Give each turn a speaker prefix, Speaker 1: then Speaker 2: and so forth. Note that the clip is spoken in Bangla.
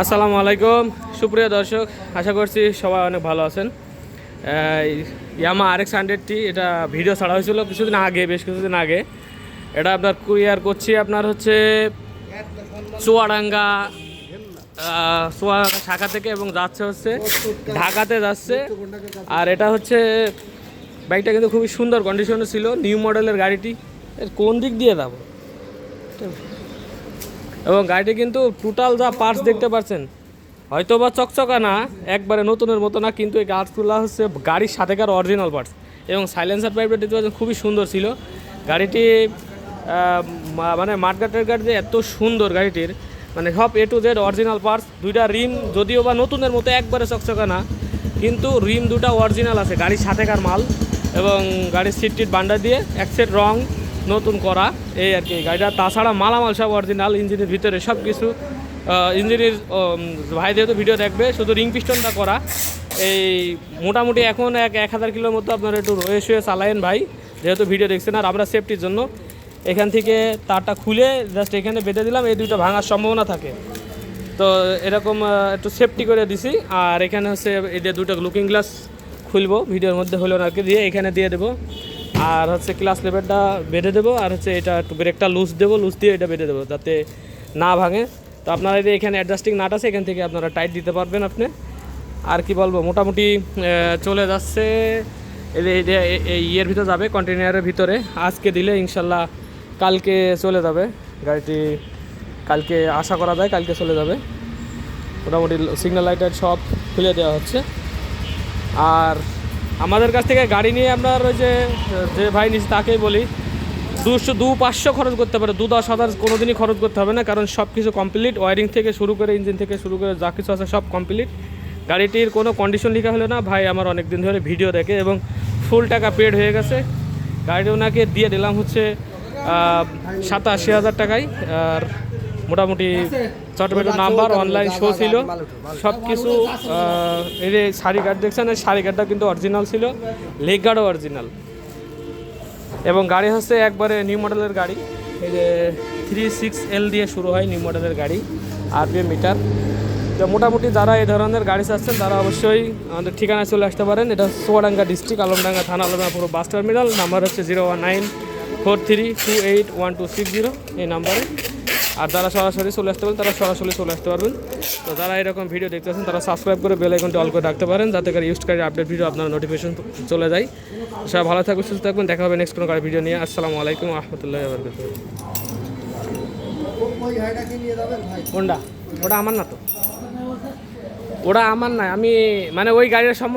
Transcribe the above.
Speaker 1: আসসালামু আলাইকুম। সুপ্রিয় দর্শক, আশা করছি সবাই অনেক ভালো আছেন। ইয়ামা আর এক্স হান্ড্রেডটি এটা ভিডিও ছাড়া হয়েছিল কিছুদিন আগে, বেশ কিছুদিন আগে। এটা আপনার কুরিয়ার করছি আপনার হচ্ছে চুয়াডাঙ্গা চুয়াডাঙ্গা শাখা থেকে এবং যাচ্ছে হচ্ছে ঢাকাতে যাচ্ছে। আর এটা হচ্ছে, বাইকটা কিন্তু খুবই সুন্দর কন্ডিশনে ছিল, নিউ মডেলের গাড়িটি। এর কোন দিক দিয়ে যাব? এবং গাড়িটি কিন্তু টোটাল যা পার্টস দেখতে পাচ্ছেন হয়তো বা চকচকা না, একবারে নতুনের মতো না, কিন্তু এই গাছগুলো হচ্ছে গাড়ির সাথেকার অরিজিনাল পার্টস এবং সাইলেন্সার পাইপটা দেখতে পাচ্ছেন, খুবই সুন্দর ছিল। গাড়িটি মানে মাঠঘাটের গাড়ি যে এত সুন্দর গাড়িটির মানে সব A to Z original parts দুইটা রিম, যদিও বা নতুনের মতো একবারে চকচকা না, কিন্তু রিম দুটা অরিজিনাল আছে, গাড়ির সাথেকার মাল এবং গাড়ির সিট টিট বান্ডা দিয়ে, এক সেট রং নতুন করা এই আর কি। গাড়িটা, তাছাড়া মালামাল সব অরিজিনাল ইঞ্জিনের ভিতরে সব কিছু। ইঞ্জিনের ভাই যেহেতু ভিডিও দেখবে, শুধু রিং পিস্টনটা করা। এই মোটামুটি এখন এক এক হাজার কিলোর মতো আপনারা একটু রয়ে শুয়ে চালায়েন ভাই। যেহেতু ভিডিও দেখছেন আর আমরা সেফটির জন্য। এখান থেকে তারটা খুলে জাস্ট এখানে বেঁধে দিলাম, এই দুইটা ভাঙার সম্ভাবনা থাকে। তো এরকম একটু সেফটি করে দিছি। আর এখানে হচ্ছে এদের দুটো লুকিং গ্লাস খুলবো ভিডিওর মধ্যে হলো না আর কি, দিয়ে এখানে দিয়ে দেবো। আর হচ্ছে ক্লাস লেভেলটা বেঁধে দেবো, আর হচ্ছে এটা একটু ব্রেকটা লুজ দেবো লুজ দিয়ে এটা বেঁধে দেবো যাতে না ভাঙে। তো আপনারা এই এখানে অ্যাডজাস্টিং নাট আছে, এখান থেকে আপনারা টাইট দিতে পারবেন আপনি। আর কি বলব, মোটামুটি চলে যাচ্ছে। এই ইয়ের ভিতরে যাবে কন্টেনারের ভিতরে। আজকে দিলে ইনশাল্লাহ কালকে চলে যাবে। গাড়িটি কালকে আশা করা যায়, কালকে চলে যাবে। মোটামুটি সিগন্যাল লাইটার সব খুলে দেওয়া হচ্ছে। আর আমাদের কাছ থেকে গাড়ি নিয়ে আপনার ওই যে যে ভাই নিচ্ছে তাকেই বলি, দুশো, দু পাঁচশো খরচ করতে পারে, দু দশ হাজার কোনো দিনই খরচ করতে হবে না, কারণ সব কিছু কমপ্লিট ওয়ারিং থেকে শুরু করে ইঞ্জিন থেকে শুরু করে যা কিছু আছে সব কমপ্লিট গাড়িটির কোনো কন্ডিশন লেখা হলে না, ভাই আমার অনেক দিন ধরে ভিডিও দেখে এবং ফুল টাকা পেড হয়ে গেছে। গাড়িটি ওনাকে দিয়ে দিলাম হচ্ছে সাতাশি হাজার টাকায়, আর মোটামুটি চটমেটো নাম্বার অনলাইন শো ছিল। সব কিছু এই যে শাড়ি গার্ড দেখছেন, এই শাড়ি গার্ডটা কিন্তু অরিজিনাল ছিল লেগ গার্ডও অরিজিনাল এবং গাড়ি হচ্ছে একবারে নিউ মডেলের গাড়ি। এই যে থ্রি সিক্স এল দিয়ে শুরু হয় নিউ মডেলের গাড়ি আরপিএম মিটার তো মোটামুটি যারা এই ধরনের গাড়ি চাচ্ছেন, তারা অবশ্যই আমাদের ঠিকানায় চলে আসতে পারেন। এটা সোয়াডাঙ্গা ডিস্ট্রিক্ট আলমডাঙ্গা থানা, আলমডাঙ্গা পুরো বাস টার্মিনাল নাম্বার হচ্ছে zero one nine four three two eight one two six zero এই নাম্বারে আর যারা সরাসরি চলে আসতে পারেন তারা সরাসরি চলে আসতে পারবেন। তো যারা এরকম ভিডিও দেখতে দেখতেছেন, তারা সাবস্ক্রাইব করে বেল আইকনটি অল করে রাখতে পারেন, যাতে করে ইউজকারী আপডেট ভিডিও আপনার নোটিফিকেশন চলে যায়। সবাই ভালো থাকবেন সুস্থ থাকবেন দেখা হবে নেক্সট কোনো গাড়ি ভিডিও নিয়ে। আসসালামু আলাইকুম রহমতুল্লাহ কোনটা? ওটা আমার না তো? ওটা আমার না আমি মানে ওই গাড়ির সম্বন্ধে